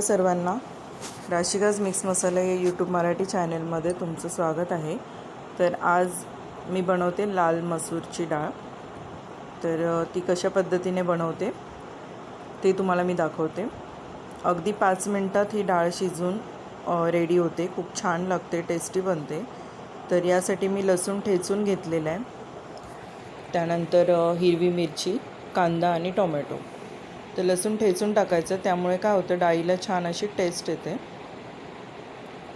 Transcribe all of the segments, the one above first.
सर्वांना. राशिकाज मिक्स मसाला या यूट्यूब मराठी चॅनलमध्ये तुमचं स्वागत आहे. तर आज मी बनवते लाल मसूरची डाळ. तर ती कशा पद्धतीने बनवते ते तुम्हाला मी दाखवते. अगदी पाच मिनटात ही डाळ शिजून रेडी होते. खूप छान लागते टेस्टी बनते. तर यासाठी मी लसूण ठेचून घेतलेला आहे. त्यानंतर हिरवी मिरची कांदा आणि टोमॅटो. तर लसूण ठेचून टाकायचं. त्यामुळे काय होतं डाळीला छान अशी टेस्ट येते.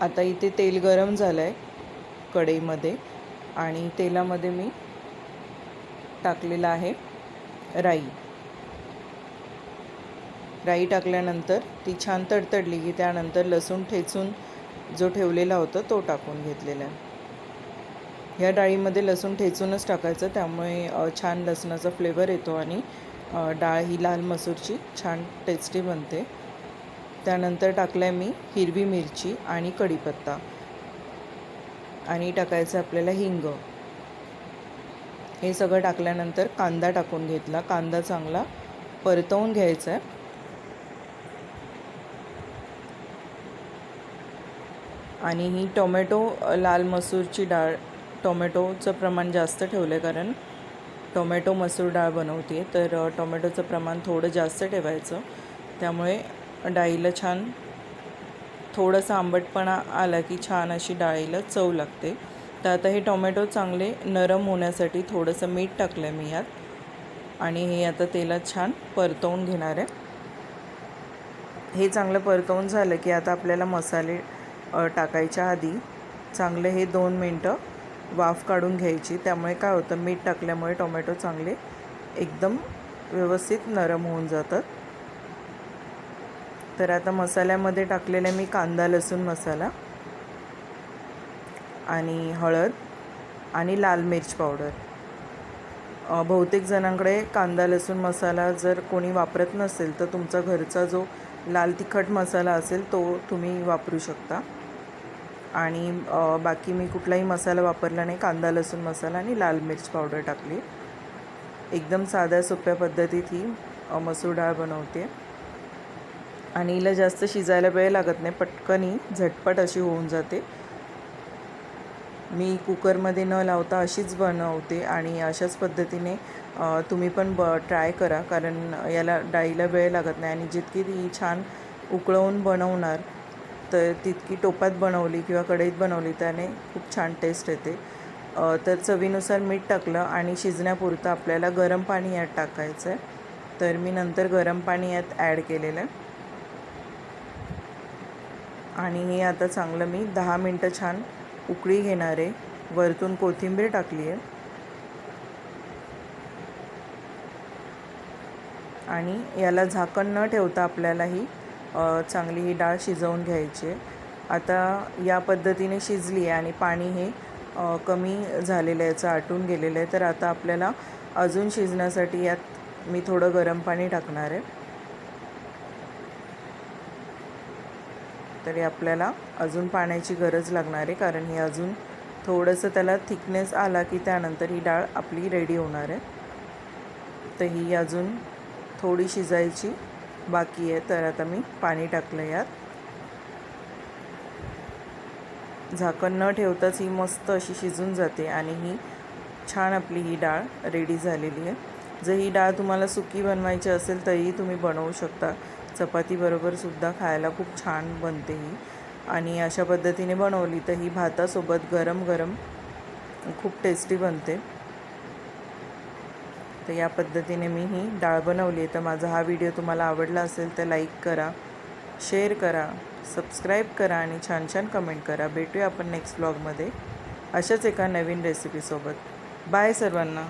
आता इथे तेल गरम झालं आहे कढईमध्ये आणि तेलामध्ये मी टाकलेलं आहे राई. राई टाकल्यानंतर ती छान तडतडली की त्यानंतर लसूण ठेचून जो ठेवलेला होता तो टाकून घेतलेला आहे. ह्या डाळीमध्ये लसूण ठेचूनच टाकायचं त्यामुळे छान लसणाचा फ्लेवर येतो आणि डाळ ही लाल मसूरची छान टेस्टी बनते. त्यानंतर टाकलं आहे मी हिरवी मिरची आणि कढीपत्ता. आणि टाकायचं आपल्याला हिंग. हे सगळं टाकल्यानंतर कांदा टाकून घेतला. कांदा चांगला परतवून घ्यायचा आहे आणि ही टोमॅटो लाल मसूरची डाळ टोमॅटोचं प्रमाण जास्त ठेवलं आहे कारण टोमॅटो मसूर डाळ बनवते आहे. तर टोमॅटोचं प्रमाण थोडं जास्त ठेवायचं. त्यामुळे डाळीला छान थोडंसं आंबटपणा आला की छान अशी डाळीला चव लागते. तर आता हे टोमॅटो चांगले नरम होण्यासाठी थोडंसं मीठ टाकलं आहे मी यात. आणि हे आता तेलात छान परतवून घेणार आहे. हे चांगलं परतवून झालं की आता आपल्याला मसाले टाकायच्या आधी चांगलं हे दोन मिनटं वाफ काढून घ्यायची. त्यामुळे काय होतं मीठ टाकल्यामुळे टोमॅटो चांगले एकदम व्यवस्थित नरम होऊन जातात. तर आता मसाल्यामध्ये टाकलेला मी कांदा लसूण मसाला आणि हळद आणि लाल मिर्च पावडर. बहुतेक जणांकडे कांदा लसूण मसाला जर कोणी वापरत नसेल तर तुमचा घरचा जो लाल तिखट मसाला असेल तो तुम्ही वापरू शकता. आणि बाकी मी कुठलाही मसाला वापरला नाही. कांदा लसूण मसाला आणि लाल मिर्च पावडर टाकली. एकदम साध्या सोप्या पद्धतीत ही मसूर डाळ बनवते. आणि हिला जास्त शिजायला वेळ लागत नाही. पटकनी झटपट अशी होऊन जाते. मी कुकरमध्ये न लावता अशीच बनवते आणि अशाच पद्धतीने तुम्ही पण ब ट्राय करा. कारण याला डाळीला वेळ लागत नाही आणि जितकी ती छान उकळवून बनवणार तर तितकी टोपात बनवली किंवा कढईत बनवली त्याने खूप छान टेस्ट येते. तर चवीनुसार मीठ टाकलं आणि शिजण्यापुरतं आपल्याला गरम पाणी यात टाकायचं आहे तर मी नंतर गरम पाणी यात ॲड केलेलं. आहे आणि हे आता चांगलं मी दहा मिनटं छान उकळी घेणार आहे. वरतून कोथिंबीर टाकली आहे. आणि याला झाकण न ठेवता आपल्याला ही चांगली ही डाळ शिजवून घ्यायची. आहे आता या पद्धतीने शिजली आहे आणि पाणी हे कमी झालेलं आहे याचं आटून गेलेलं आहे. तर आता आपल्याला अजून शिजण्यासाठी यात मी थोडं गरम पाणी टाकणार आहे. तरी आपल्याला अजून पाण्याची गरज लागणार आहे कारण हे अजून थोडंसं त्याला थिकनेस आला की त्यानंतर ही डाळ आपली रेडी होणार आहे. तर ही अजून थोडी शिजायची. बाकी आहे. तर आता मी पाणी टाकलं यात. झाकण न ठेवताच ही मस्त अशी शिजून जाते आणि ही छान आपली ही डाळ रेडी झालेली आहे. जर ही डाळ तुम्हाला सुकी बनवायची असेल तरीही तुम्ही बनवू शकता. चपातीबरोबरसुद्धा खायला खूप छान बनते ही. आणि अशा पद्धतीने बनवली तर ही भातासोबत गरम गरम खूप टेस्टी बनते. तर या पद्धतीने मी ही डाळ बनवली आहे. तर माझा हा व्हिडिओ तुम्हाला आवडला असेल तर लाईक करा शेअर करा सबस्क्राईब करा आणि छान छान कमेंट करा. भेटूया आपण नेक्स्ट ब्लॉगमध्ये. अशाच एका नवीन रेसिपीसोबत. बाय सर्वांना.